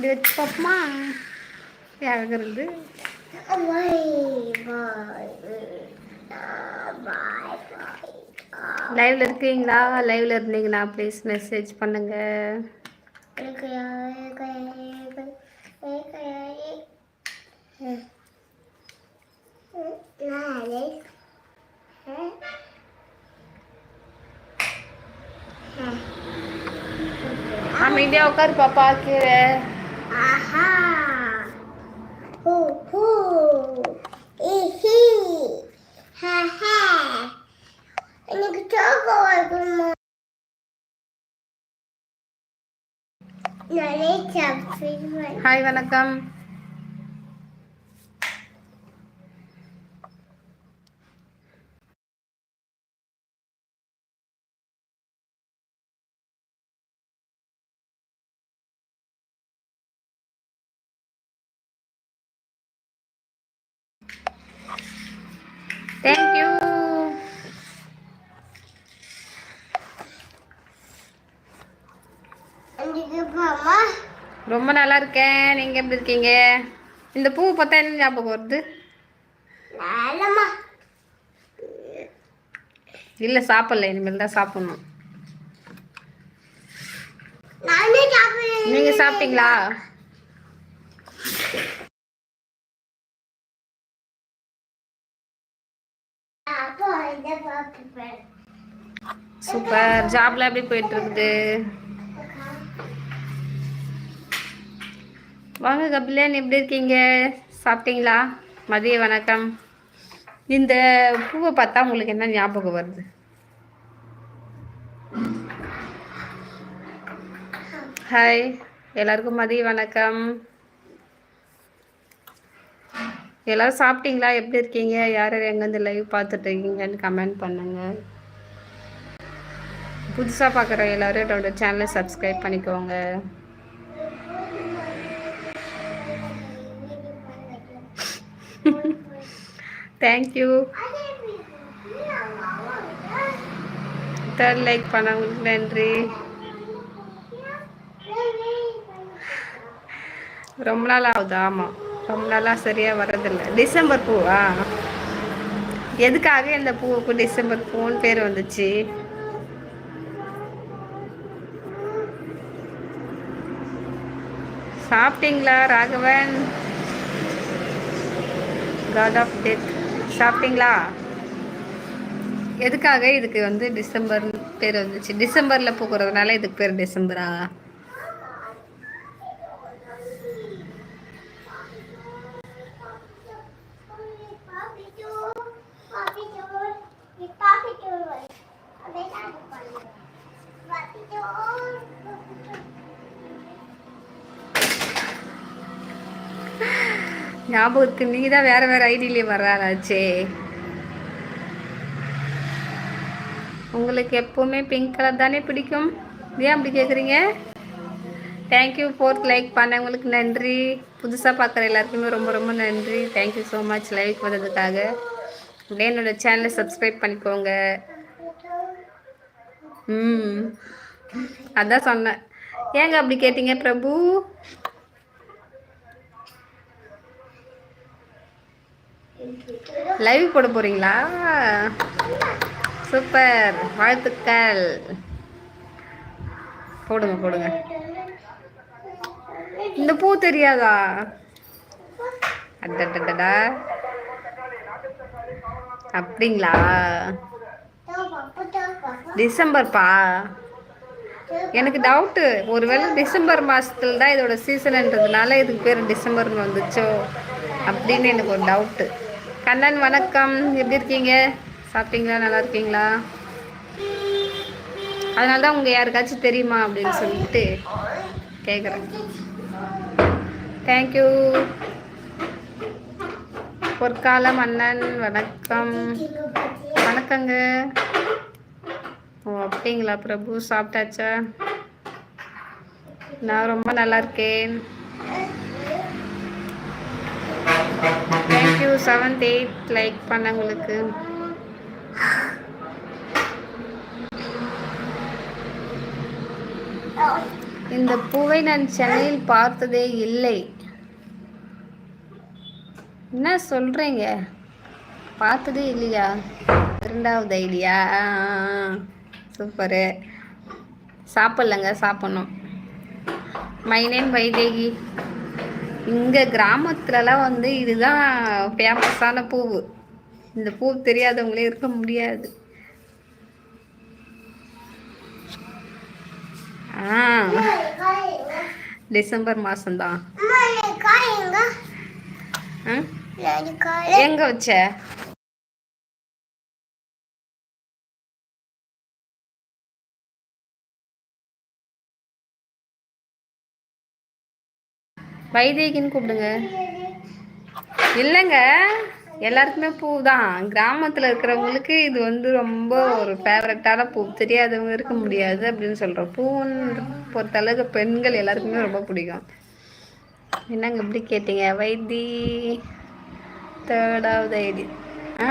இப்படி வச்சு பார்ப்போமா இறங்குறது லைவ்ல இருக்கீங்களா? லைவ்ல இருந்தீங்கன்னா ப்ளீஸ் மெசேஜ் பண்ணுங்க. அமைதியா உட்காரு பாப்பா கீழே. ஹாய் வணக்கம் தேங்க்யூ எனக்கு மாமா ரொம்ப நல்லா இருக்கேன். நீங்க எப்படி இருக்கீங்க? இந்த பூ பார்த்தா என்ன ஞாபகம் வருது? இல்ல சாப்பிடல. இனிமேல் தான் சாப்பிடணும். நானே சாப்பிடுறேன். நீங்க சாப்பிட்டீங்களா? சூப்பர். ஜாப்ல எப்படி போயிட்டு இருக்குது? வாங்க கபிலன் எப்படி இருக்கீங்க? சாப்பிட்டீங்களா? மதிய வணக்கம். இந்த பூவை பார்த்தா உங்களுக்கு என்ன ஞாபகம் வருது? ஹாய் எல்லாருக்கும் மதிய வணக்கம். எல்லாரும் சாப்பிட்டீங்களா? எப்படி இருக்கீங்க? யார் யார் எங்கேருந்து லைவ் பார்த்துட்டு இருக்கீங்கன்னு கமெண்ட் பண்ணுங்க. புதுசாக பார்க்குற எல்லாரும் என்னோட சேனலை சப்ஸ்கிரைப் பண்ணிக்கோங்க. தேங்க்யூ தேர்ட் லைக் பண்ணவங்களுக்கு நன்றி ரொம்ப நாள் ஆகுது ஆமாம் ரொம்ப நாளாக சரியாக வரதில்லை டிசம்பர் பூவா? எதுக்காக இந்த பூவுக்கு டிசம்பர் பூன்னு பேர் வந்துச்சு? சாப்பிட்டீங்களா ராகவன்? காட் ஆஃப் டெத் சாப்பிட்டீங்களா? எதுக்காக இதுக்கு வந்து டிசம்பர் பேர் வந்துச்சு? டிசம்பரில் பூக்கிறதுனால இதுக்கு பேர் டிசம்பரா? ஞாபகத்துக்கு நீ தான் வேற வேற ஐடியிலே வர்றாளாச்சே. உங்களுக்கு எப்பவுமே பிங்க் கலர் தானே பிடிக்கும்? ஏன் அப்படி கேட்குறீங்க தேங்க்யூ ஃபோர்த் லைக் பண்ணவங்களுக்கு நன்றி. புதுசாக பார்க்குற எல்லாருக்குமே ரொம்ப ரொம்ப நன்றி. Thank you so much like வந்ததுக்காக. அப்படியே என்னோட சேனலை சப்ஸ்கிரைப் பண்ணிக்கோங்க. ம். அதான் சொன்னேன். ஏங்க அப்படி கேட்டீங்க பிரபு? லைவ் போட போறீங்களா? சூப்பர். வாழ்த்துக்கள். போடுங்க போடுங்க. இந்த பூ தெரியாதா? அடடடடா அப்படிங்களா? டிசம்பர்ப்பா? எனக்கு டவுட்டு. ஒருவேளை டிசம்பர் மாதத்துல தான் இதோட சீசன்ன்றதுனால இதுக்கு பேர் டிசம்பர்னு வந்துச்சோ அப்படின்னு எனக்கு ஒரு டவுட்டு. கண்ணன் வணக்கம். எப்படி இருக்கீங்க? சாப்பிட்டீங்களா? நல்லா இருக்கீங்களா? அதனால தான் உங்கள் யாருக்காச்சும் தெரியுமா அப்படின்னு சொல்லிட்டு கேட்குறேன் தேங்க்யூ பொற்காலம் அண்ணன் வணக்கம். வணக்கங்க. ஓ அப்படிங்களா பிரபு? சாப்பிட்டாச்சா? நான் ரொம்ப நல்லா இருக்கேன். தேங்க்யூ செவன்த் எயிட் லைக் பண்ணவங்களுக்கு. இந்த பூவை நான் சென்னையில் பார்த்ததே இல்லை. என்ன சொல்கிறீங்க பார்த்ததே இல்லையா? இரண்டாவது ஐடியா. சூப்பரு. சாப்பிட்லங்க சாப்பிட்ணும். நேம் வைதேகி இங்கே கிராமத்துலலாம் வந்து இதுதான் ஃபேமஸான பூவு. இந்த பூ தெரியாதவங்களே இருக்க முடியாது. ஆ. டிசம்பர் மாதம்தான் எங்க வச்ச? வைதேகின்னு கூப்பிடுங்க. இல்லைங்க எல்லாருக்குமே பூ தான் கிராமத்தில் இருக்கிறவங்களுக்கு இது வந்து ரொம்ப ஒரு ஃபேவரட்டான பூ. தெரியாதவங்க இருக்க முடியாது அப்படின்னு சொல்கிறோம் பூன்னு பொறுத்தளவுக்கு பெண்கள் எல்லாருக்குமே ரொம்ப பிடிக்கும். என்னங்க இப்படி கேட்டீங்க? வைத்தி தேர்டாவது ஐடி. ஆ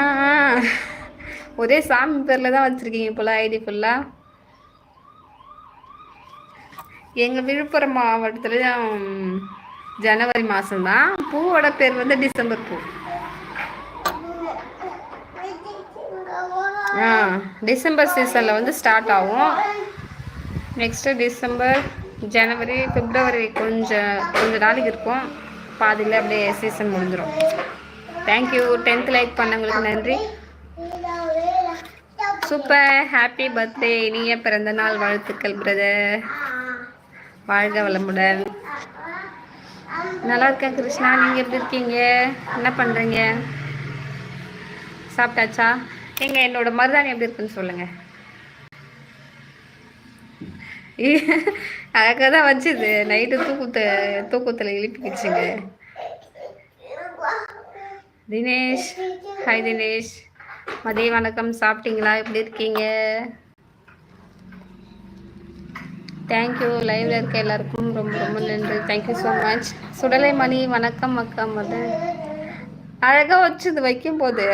ஒரே சாமி பேரில் தான் வச்சுருக்கீங்க போல ஐடி ஃபுல்லாக எங்கள் விழுப்புரம் மாவட்டத்தில் ஜனவரி மாதம்தான் பூவோட பேர் வந்து டிசம்பர் பூ. ஆ டிசம்பர் சீசனில் வந்து ஸ்டார்ட் ஆகும். நெக்ஸ்ட்டு டிசம்பர் ஜனவரி பிப்ரவரி கொஞ்சம் கொஞ்ச நாளைக்கு இருக்கும். பாதியில் அப்படியே சீசன் முடிஞ்சிடும் தேங்க்யூ டென்த் லைக் பண்ணவங்களுக்கு நன்றி. சூப்பர் ஹாப்பி பர்த்டே இனிய பிறந்த நாள் வாழ்த்துக்கள் பிரதர் வாழ்க வளமுடன். நல்லா இருக்கேன் கிருஷ்ணா. நீங்கள் எப்படி இருக்கீங்க? என்ன பண்ணுறீங்க சாப்பிட்டாச்சா? நீங்கள் என்னோட மருதாணி எப்படி இருக்குன்னு சொல்லுங்கள் அழகாக தான் வச்சுது. நைட்டு தூக்கத்தை தூக்கத்தில் எழுப்பிக்கிச்சுங்க தினேஷ். ஹாய் தினேஷ். மதிய வணக்கம். சாப்பிட்டீங்களா? எப்படி இருக்கீங்க? தேங்க்யூ லைவ்ல இருக்க எல்லாருக்கும் ரொம்ப ரொம்ப நன்றி. Thank you so much Sudalai Mani வணக்கம் அக்கா மது அழகாக வச்சுது வைக்கும்போது.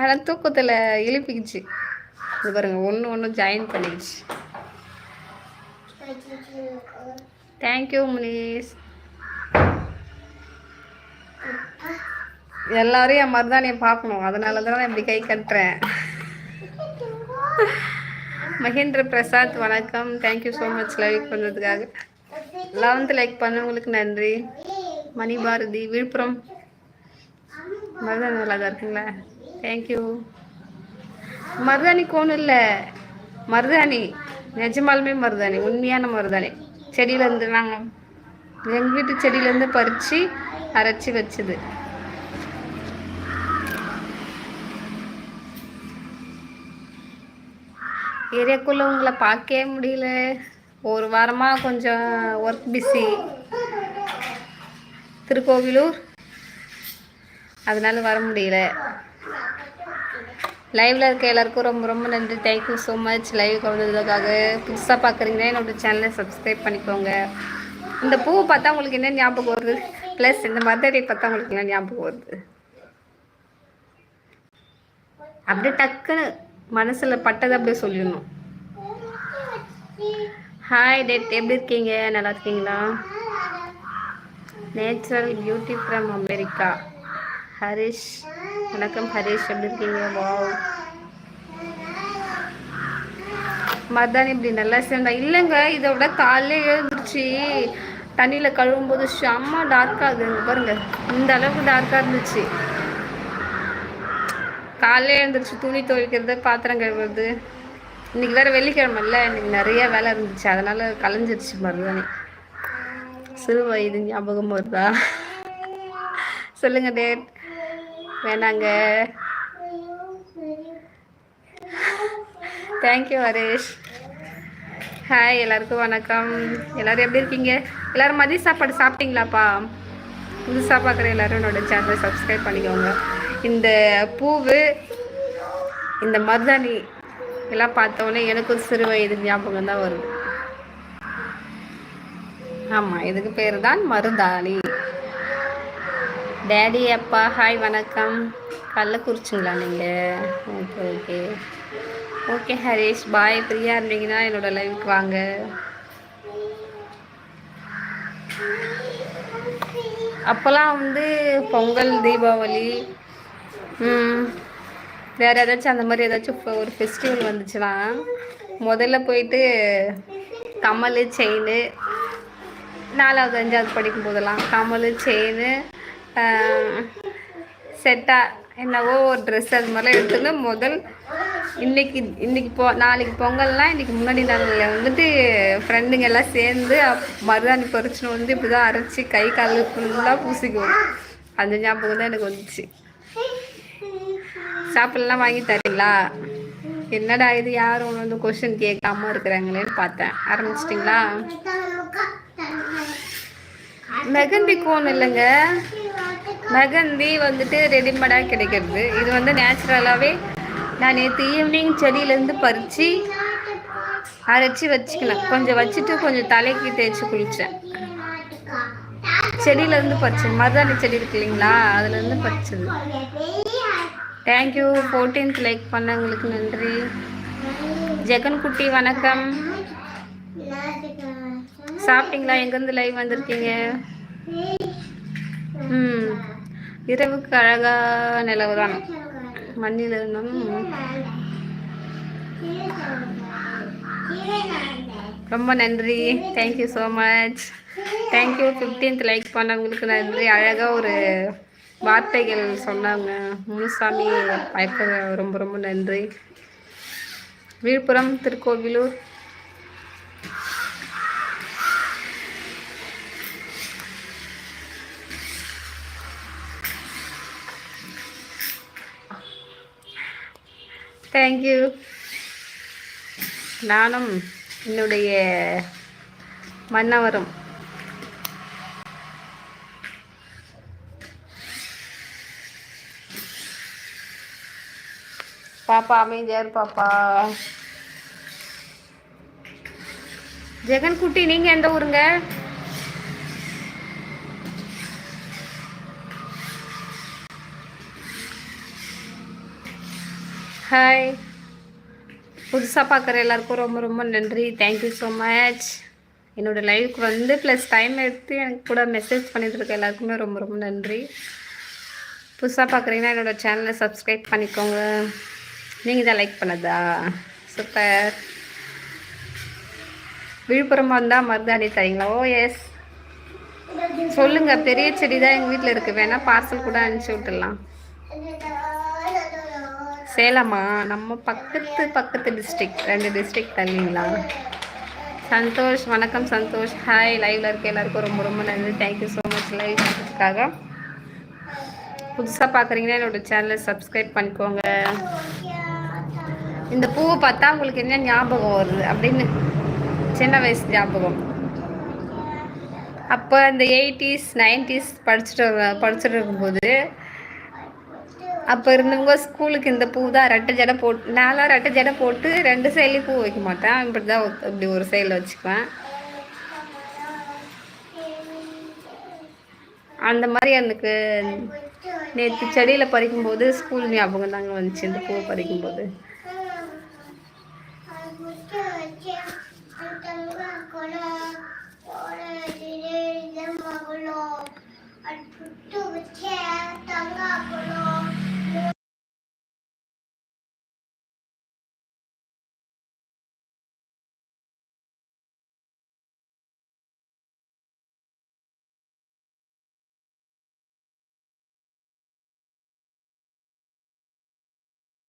ஆனால் தூக்கத்தில் இழுப்பிக்கிச்சு. இது பாருங்க ஒன்று ஒன்று ஜாயின் பண்ணிடுச்சு தேங்க்யூ முனீஸ். எல்லாரும் என் மருதானியை பார்க்கணும். அதனால தான் நான் இப்படி கை கட்டுறேன். மகேந்திர பிரசாத் வணக்கம். Thank you so much like பண்ணுறதுக்காக லெவன்த் லைக் பண்ணவங்களுக்கு நன்றி. மணிபாரதி விழுப்புரம். மருதாணி நல்லா தான் இருக்குங்களா தேங்க்யூ மருதாணி கோணும் இல்லை. மருதாணி. நிஜமாலுமே மருதாணி. உண்மையான மருதாணி. செடியிலேருந்து நாங்கள் எங்கள் வீட்டு செடியிலேருந்து பறித்து அரைச்சி வச்சது. ஏரியாக்குள்ளே உங்களை பார்க்கவே முடியல. ஒரு வாரமாக கொஞ்சம் ஒர்க் பிஸி திருக்கோவிலூர். அதனால வர முடியல. லைவில் இருக்க எல்லாருக்கும் ரொம்ப ரொம்ப நன்றி. Thank you so much live வந்ததுக்காக புதுசாக பார்க்குறீங்கன்னா என்னோட சேனலை சப்ஸ்கிரைப் பண்ணிக்கோங்க. இந்த பூவை பார்த்தா உங்களுக்கு என்ன ஞாபகம் வருது? ப்ளஸ் இந்த மதரை பார்த்தா உங்களுக்கு என்ன ஞாபகம் வருது? அப்படியே டக்குன்னு மனசில் பட்டதை அப்படியே சொல்லிடணும். ஹாய் டெட் எப்படி இருக்கீங்க? நல்லா இருக்கீங்களா? Natural beauty from America Harish வணக்கம் ஹரிஷ் எப்படி இருக்கீங்க? வாவ் மருதாணி இப்படி நல்லா சேர்ந்தா. இல்லைங்க இதை விட காலையில் எழுந்துருச்சு தண்ணியில் கழுவும் போது செம்ம டார்க்காக இருக்குங்க பாருங்க இந்த அளவுக்கு டார்க்காக இருந்துச்சு. காலையில் எழுந்திரிச்சு துணி துவைக்கிறது பாத்திரம் கழுவுறது. இன்னைக்கு வேற வெள்ளிக்கிழமை இல்லை இன்னைக்கு நிறைய வேலை இருந்துச்சு. அதனால கலைஞ்சிருச்சு மருதாணி. சிறு வயது ஞாபகம் வருதா? சொல்லுங்க டேட். வேணாங்க. தேங்க்யூ ஹரேஷ். ஹாய் எல்லாருக்கும் வணக்கம். எல்லாரும் எப்படி இருக்கீங்க? எல்லாரும் மதிய சாப்பாடு சாப்பிட்டீங்களாப்பா? புதுசாக பார்க்குற எல்லாரும் என்னோட சேனலை சப்ஸ்கிரைப் பண்ணிக்கோங்க. இந்த பூவு இந்த மருதாணி எல்லாம் பார்த்தோன்னே எனக்கும் சிறு வயது ஞாபகம் தான் வருது. ஆமாம் இதுக்கு பேர் தான் மருதாணி. டேடி அப்பா ஹாய் வணக்கம். கள்ளக்குறிச்சிங்களா நீங்கள் ஓகே ஓகே. ஓகே ஹரீஷ் பாய் ஃப்ரீயாக இருந்தீங்கன்னா என்னோட லைவுக்கு வாங்க. அப்போல்லாம் வந்து பொங்கல் தீபாவளி வேறு ஏதாச்சும் அந்த மாதிரி ஏதாச்சும் இப்போ ஒரு ஃபெஸ்டிவல் வந்துச்சுன்னா முதல்ல போயிட்டு கமல் செயின் நாலாவது அஞ்சாவது படிக்கும் போதெல்லாம் கமல் செயின் செட்டாக என்னவோ ஒரு ட்ரெஸ் அது மாதிரிலாம் எடுத்துன்னு முதல் இன்றைக்கி இன்றைக்கி பொ நாளைக்கு பொங்கல்லாம் இன்றைக்கி முன்னாடி நாளில் வந்துட்டு ஃப்ரெண்டுங்க எல்லாம் சேர்ந்து மருதாணி பறிச்சுன்னு வந்து இப்படி தான் அரைச்சி கை கால் ஃபுல்லாக பூசிக்குவோம். அந்த ஞாபகம் தான் எனக்கு வந்துச்சு. சாப்பிட்லாம் வாங்கி தரீங்களா? என்னடா இது? யாரும் ஒன்று வந்து கொஷின் கேட்காம இருக்கிறாங்களேன்னு பார்த்தேன். ஆரம்பிச்சிட்டிங்களா? மெகந்தி கோன் இல்லைங்க. மெகந்தி வந்துட்டு ரெடிமேடாக கிடைக்கிறது. இது வந்து நேச்சுரலாகவே நான் நேற்று ஈவினிங் செடியிலேருந்து பறித்து அரைச்சி வச்சுக்கலாம் கொஞ்சம் வச்சுட்டு கொஞ்சம் தலைக்கு தேய்ச்சி குளித்தேன் செடியிலேருந்து பறிச்சேன். மருதாணி செடி இருக்கு இல்லைங்களா? அதுலேருந்து பறிச்சது. தேங்க்யூ ஃபோர்டீன்த் லைக் பண்ணவங்களுக்கு நன்றி. ஜெகன் குட்டி வணக்கம். சாப்பிட்டீங்களா? எங்கேருந்து லைவ் வந்திருக்கீங்க? ம். இரவுக்கு அழகாக நிலவு தான் மண்ணில் இருந்தும். ரொம்ப நன்றி. Thank you so much thank you fifteenth like பண்ணவங்களுக்கு நன்றி. அழகாக ஒரு வார்த்தைகள் சொன்னாங்க. முனுசாமி பயக்க ரொம்ப ரொம்ப நன்றி. விழுப்புரம் திருக்கோவிலூர். தேங்க்யூ நானும் என்னுடைய மன்னவரும் பாப்பா அமைதியார் பாப்பா ஜெகன் குட்டி நீங்க எந்த ஊருங்க? ஹாய் புதுசாக பார்க்குற எல்லாருக்கும் ரொம்ப ரொம்ப நன்றி. தேங்க்யூ ஸோ மச் என்னோடய லைஃப்க்கு வந்து ப்ளஸ் டைம் எடுத்து எனக்கு கூட மெசேஜ் பண்ணிகிட்டு இருக்க எல்லாருக்குமே ரொம்ப ரொம்ப நன்றி. புதுசாக பார்க்குறீங்கன்னா என்னோடய சேனலை சப்ஸ்கிரைப் பண்ணிக்கோங்க. நீங்கள் தான் லைக் பண்ணதா? சூப்பர் விழுப்புரம் வந்தால் மருதாணி தரீங்களா? Oh, ஓ எஸ் சொல்லுங்கள் பெரிய செடி தான் எங்கள் வீட்டில் இருக்குது வேணால் பார்சல் கூட அனுப்பிச்சி விட்டுடலாம். சேலமா? நம்ம பக்கத்து பக்கத்து டிஸ்ட்ரிக் ரெண்டு டிஸ்ட்ரிக் தள்ளிங்களா? சந்தோஷ் வணக்கம் சந்தோஷ். ஹாய் லைவ்ல இருக்க எல்லாருக்கும் ரொம்ப ரொம்ப நன்றி. தேங்க்யூ ஸோ மச் லைவ் பண்ணுறதுக்காக புதுசாக பார்க்குறீங்கன்னா என்னோட சேனலை சப்ஸ்கிரைப் பண்ணிக்கோங்க. இந்த பூவை பார்த்தா உங்களுக்கு என்ன ஞாபகம் வருது அப்படின்னு சின்ன வயசு ஞாபகம். அப்போ இந்த எயிட்டிஸ் நைன்டிஸ் படிச்சுட்டு படிச்சுட்டு இருக்கும்போது அப்போ இருந்தவங்க ஸ்கூலுக்கு இந்த பூ தான் ரெட்டை ஜடை போட்டு நான்லாம் ரெட்டை ஜடை போட்டு ரெண்டு சைட்லேயும் பூ வைக்க மாட்டேன். இப்படி தான் இப்படி ஒரு சைடில் வச்சுக்குவேன். அந்த மாதிரி எனக்கு நேற்று செடியில் பறிக்கும்போது ஸ்கூல் ஞாபகம் தாங்க வந்துச்சு இந்த பூவை பறிக்கும்போது. ಅದ್ಭುತ ತಂಗ ಕೊಡೋ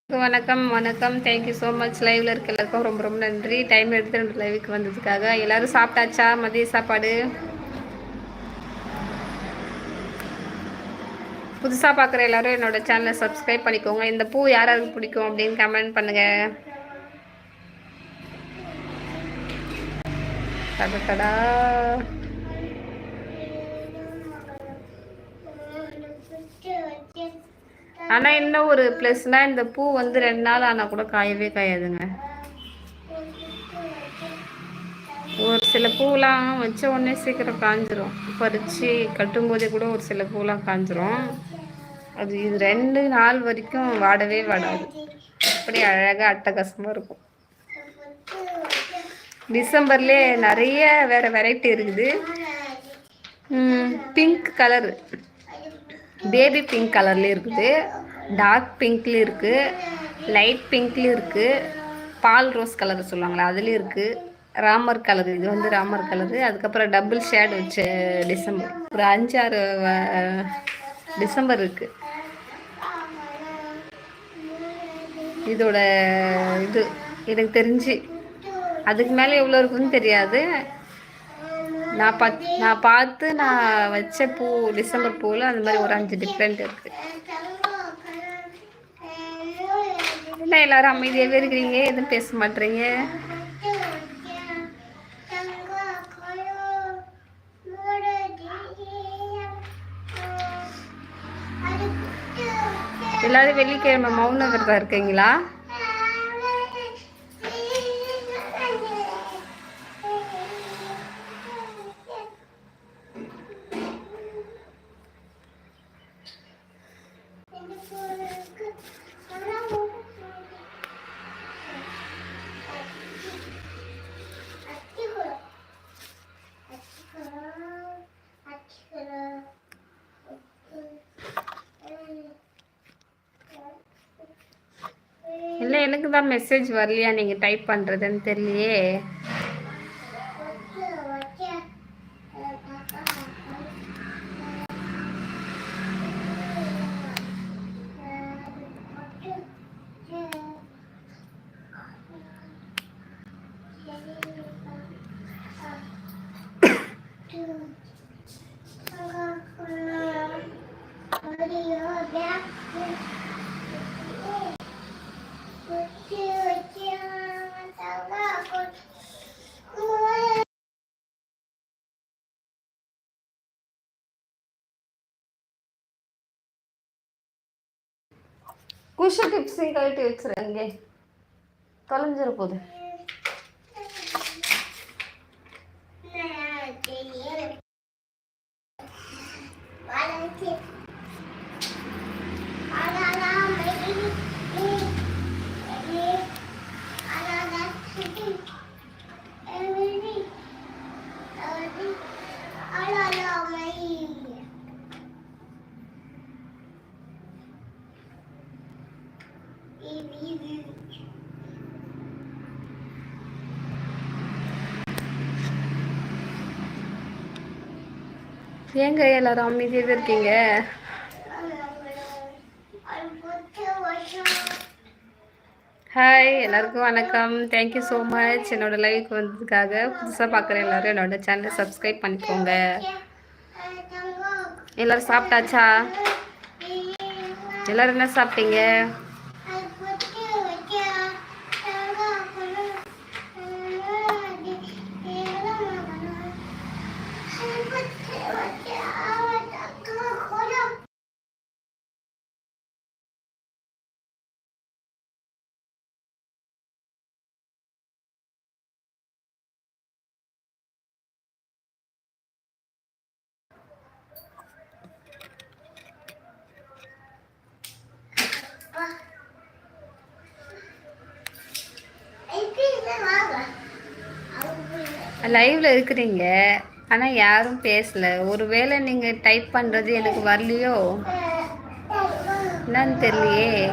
வணக்கம் வணக்கம். தேங்க்யூ ஸோ மச் லைவ்ல இருக்க எல்லாருக்கும் ரொம்ப ரொம்ப நன்றி. டைம் எடுத்து ரெண்டு லைவுக்கு வந்ததுக்காக. எல்லாரும் சாப்பிட்டாச்சா? மதிய சாப்பாடு? புதுசாக பார்க்குற எல்லாரும் என்னோட சேனலை சப்ஸ்கிரைப் பண்ணிக்கோங்க. இந்த பூ யாராருக்கு பிடிக்கும் அப்படின்னு கமெண்ட் பண்ணுங்க. கடா ஆனால் என்ன ஒரு ப்ளஸ்னால் இந்த பூ வந்து ரெண்டு நாள் ஆனால் கூட காயவே காயாதுங்க. ஒரு சில பூலாம் வச்ச உடனே சீக்கிரம் காஞ்சிரும். பறித்து கட்டும்போதே கூட ஒரு சில பூலாம் காஞ்சிரும். அது இது ரெண்டு நாள் வரைக்கும் வாடவே வாடாது. அப்படி அழகாக அட்டகாசமாக இருக்கும். டிசம்பர்லேயே நிறைய வேறு வெரைட்டி இருக்குது. பிங்க் கலரு பேபி பிங்க் கலர்லேயும் இருக்குது. டார்க் பிங்க்லேயும் இருக்குது லைட் பிங்க்லேயும் இருக்குது பால் ரோஸ் கலர் சொல்லுவாங்களே அதுலேயும் இருக்குது ராமர் கலர் இது வந்து ராமர் கலரு அதுக்கப்புறம் டபுள் ஷேட் வச்ச டிசம்பர் ஒரு அஞ்சாறு டிசம்பர் இருக்குது இதோட இது எனக்கு தெரிஞ்சு. அதுக்கு மேலே எவ்வளோ இருக்குன்னு தெரியாது. நான் பத் நான் பார்த்து நான் வச்ச பூ டிசம்பர் பூவில் அந்த மாதிரி ஒரு அஞ்சு டிஃப்ரெண்ட் இருக்குது என்ன எல்லாரும் அமைதியாகவே இருக்கிறீங்க? எதுவும் பேச மாட்டீங்க? எல்லாரும் வெள்ளிக்கிழமை மௌன விரதம் இருக்கீங்களா? தான் மெசேஜ் வரலையா நீங்கள் டைப் பண்ணுறதுன்னு தெரியலையே. குஷு டிப்ஸையும் கழட்டி வச்சுருங்க. தொலைஞ்சிட போகுது ஏங்க எல்லாரும் அமைதியாக இருக்கீங்க? ஹாய் எல்லாருக்கும் வணக்கம். தேங்க்யூ ஸோ மச் என்னோட லைவுக்கு வந்ததுக்காக புதுசாக பார்க்குற எல்லாரும் என்னோட சேனலை சப்ஸ்கிரைப் பண்ணிக்கோங்க. எல்லோரும் சாப்பிட்டாச்சா? எல்லோரும் என்ன சாப்பிட்டீங்க? லைவ்ல இருக்கிறீங்க. ஆனால் யாரும் பேசல. ஒருவேளை நீங்கள் டைப் பண்ணுறது எனக்கு வரலையோ? என்னன்னு தெரியலையே.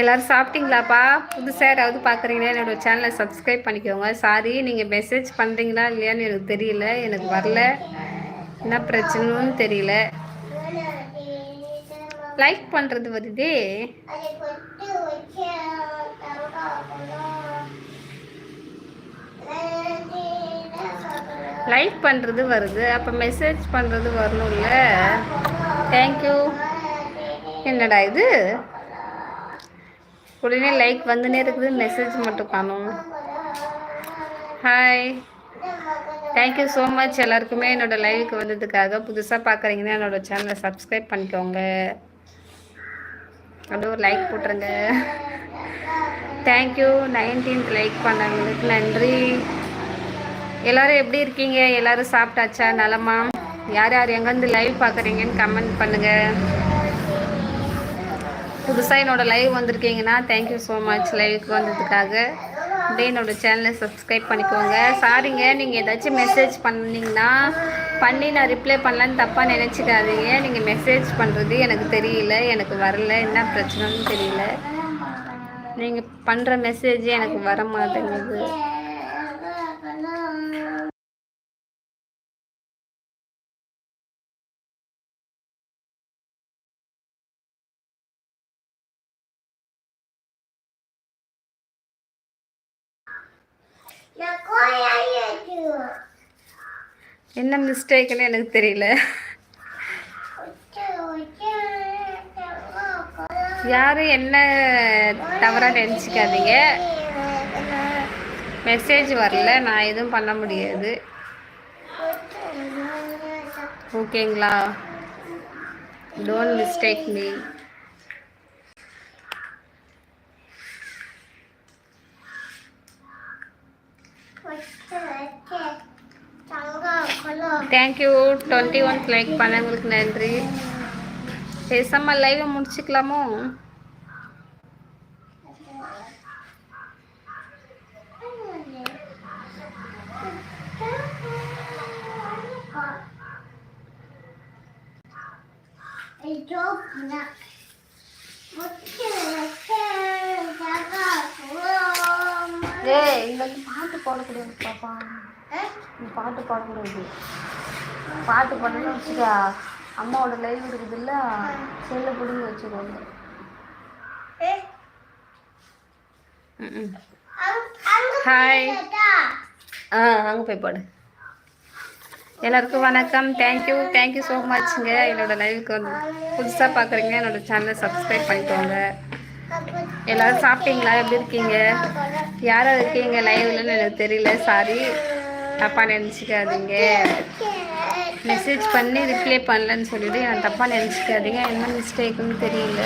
எல்லாரும் சாப்பிட்டீங்களாப்பா? புதுசாக யாராவது பார்க்குறீங்கன்னா என்னோட சேனலை சப்ஸ்கிரைப் பண்ணிக்கோங்க. சாரி நீங்கள் மெசேஜ் பண்ணுறீங்களா இல்லையான்னு எனக்கு தெரியல. எனக்கு வரல. என்ன பிரச்சனைன்னு தெரியல. லைக் பண்ணுறது வருதே. லைக் பண்ணுறது வருது. அப்போ மெசேஜ் பண்ணுறது வரணும்ல. தேங்க்யூ என்னடா இது? உடனே லைக் வந்துனே இருக்குது மெசேஜ் மட்டும் காணும் ஹாய் தேங்க்யூ ஸோ மச் எல்லாருக்குமே என்னோட லைவுக்கு வந்ததுக்காக. புதுசாக பார்க்குறீங்கன்னா என்னோட சேனலை சப்ஸ்கிரைப் பண்ணிக்கோங்க. அப்படியே ஒரு லைக் போட்டுருங்க. தேங்க்யூ நைன்டீன்த் லைக் பண்ணவங்களுக்கு நன்றி. எல்லோரும் எப்படி இருக்கீங்க? எல்லோரும் சாப்பிட்டாச்சா? நலமா? யார் யார் எங்கேருந்து லைவ் பார்க்குறீங்கன்னு கமெண்ட் பண்ணுங்கள் புதுசாக என்னோடய லைவ் வந்திருக்கீங்கன்னா தேங்க்யூ ஸோ மச் லைவுக்கு வந்ததுக்காக. அப்படியே என்னோடய சேனலை சப்ஸ்கிரைப் பண்ணிக்கோங்க. சாரிங்க நீங்கள் ஏதாச்சும் மெசேஜ் பண்ணிங்கன்னா பண்ணி நான் ரிப்ளை பண்ணலான்னு தப்பாக நினச்சிக்காதீங்க. நீங்கள் மெசேஜ் பண்ணுறது எனக்கு தெரியல எனக்கு வரல. என்ன பிரச்சனைன்னு தெரியல. நீங்கள் பண்ணுற மெசேஜ் எனக்கு வர மாட்டேங்குது. என்ன மிஸ்டேக்குன்னு எனக்கு தெரியல. யாரும் என்ன தவறாக நினச்சிக்காதீங்க. மெசேஜ் வரல நான் எதுவும் பண்ண முடியாது. ஓகேங்களா? Don't mistake me thank you twenty one like பண்ணவங்களுக்கு நன்றி பேசாம லைவை முடிச்சுக்கலாமோ ஏய் இங்க பாட்டு போடக்கூடாது பாப்பா பாட்டு பாடக்கூடாது பாட்டு பாடணும்னு வச்சுக்கா அம்மாவோட லைவ் இருக்குது இல்லை செல்லை பிடிங்கி வச்சுக்கோங்க ஹாய் ஆ அங்கே போய் பாடு. எல்லாருக்கும் வணக்கம். தேங்க்யூ தேங்க்யூ ஸோ மச்ங்க என்னோட லைவுக்கு வந்து புதுசாக பார்க்குறீங்க என்னோடய சேனலை சப்ஸ்கிரைப் பண்ணிக்கோங்க. எல்லோரும் சாப்பிட்டீங்களா? எப்படி இருக்கீங்க? யாராவது இருக்கீங்க? லைவ்லன்னு எனக்கு தெரியல. சாரி தப்பாக நினச்சிக்காதீங்க. மெசேஜ் பண்ணி ரிப்ளை பண்ணலன்னு சொல்லிவிட்டு நான் தப்பாக நினச்சிக்காதீங்க. என்ன மிஸ்டேக்குன்னு தெரியல.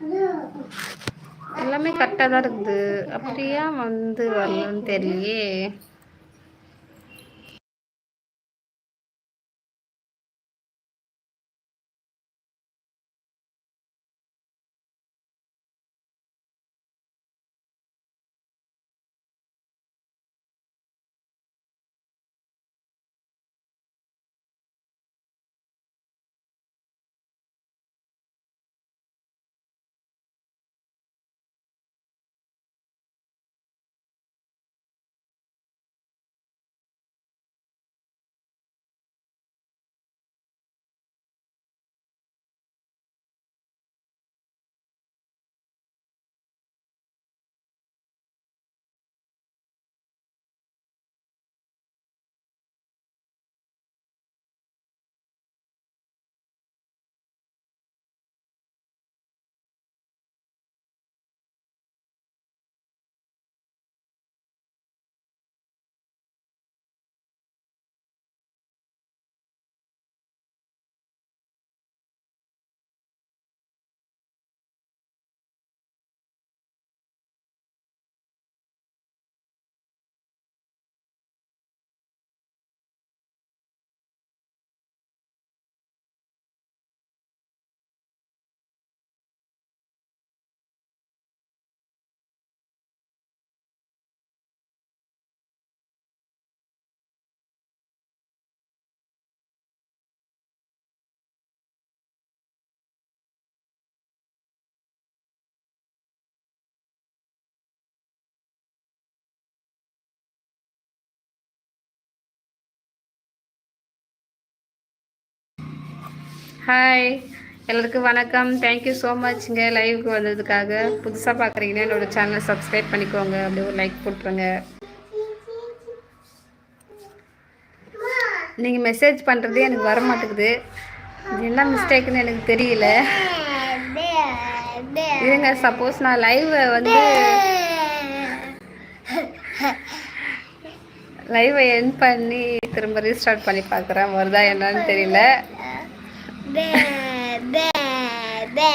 Mm. எல்லாமே கரெக்டாக தான் இருக்குது. அப்படியா வந்து வரலன்னு தெரியலையே. ஹாய் எல்லாருக்கும் வணக்கம். தேங்க்யூ ஸோ மச்ங்க லைவுக்கு வந்ததுக்காக. புதுசாக பார்க்குறீங்கன்னா என்னோட சேனலை சப்ஸ்கிரைப் பண்ணிக்கோங்க. அப்படியே ஒரு லைக் போட்டுருங்க. நீங்கள் மெசேஜ் பண்ணுறதே எனக்கு வர மாட்டேங்குது. என்ன மிஸ்டேக்குன்னு எனக்கு தெரியல. இருங்க சப்போஸ் நான் லைவ் வந்து லைவை என் பண்ணி திரும்ப ரீஸ்டார்ட் பண்ணி பார்க்குறேன் வருதா என்னன்னு தெரியல. பே பே பே